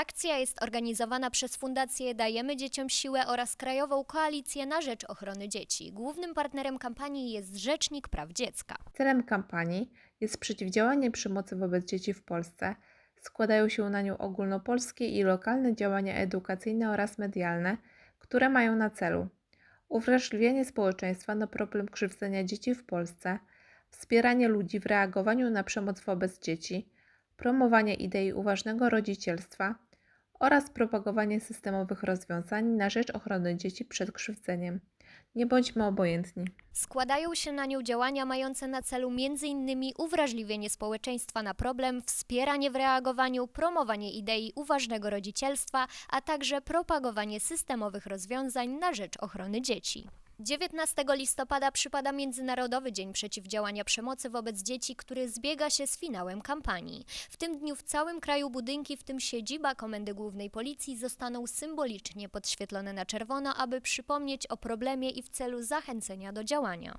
Akcja jest organizowana przez Fundację Dajemy Dzieciom Siłę oraz Krajową Koalicję na Rzecz Ochrony Dzieci. Głównym partnerem kampanii jest Rzecznik Praw Dziecka. Celem kampanii jest przeciwdziałanie przemocy wobec dzieci w Polsce. Składają się na nią ogólnopolskie i lokalne działania edukacyjne oraz medialne, które mają na celu uwrażliwienie społeczeństwa na problem krzywdzenia dzieci w Polsce, wspieranie ludzi w reagowaniu na przemoc wobec dzieci, promowanie idei uważnego rodzicielstwa oraz propagowanie systemowych rozwiązań na rzecz ochrony dzieci przed krzywdzeniem. Nie bądźmy obojętni. Składają się na nią działania mające na celu m.in. uwrażliwienie społeczeństwa na problem, wspieranie w reagowaniu, promowanie idei uważnego rodzicielstwa, a także propagowanie systemowych rozwiązań na rzecz ochrony dzieci. 19 listopada przypada Międzynarodowy Dzień Przeciwdziałania Przemocy wobec Dzieci, który zbiega się z finałem kampanii. W tym dniu w całym kraju budynki, w tym siedziba Komendy Głównej Policji, zostaną symbolicznie podświetlone na czerwono, aby przypomnieć o problemie i w celu zachęcenia do działania.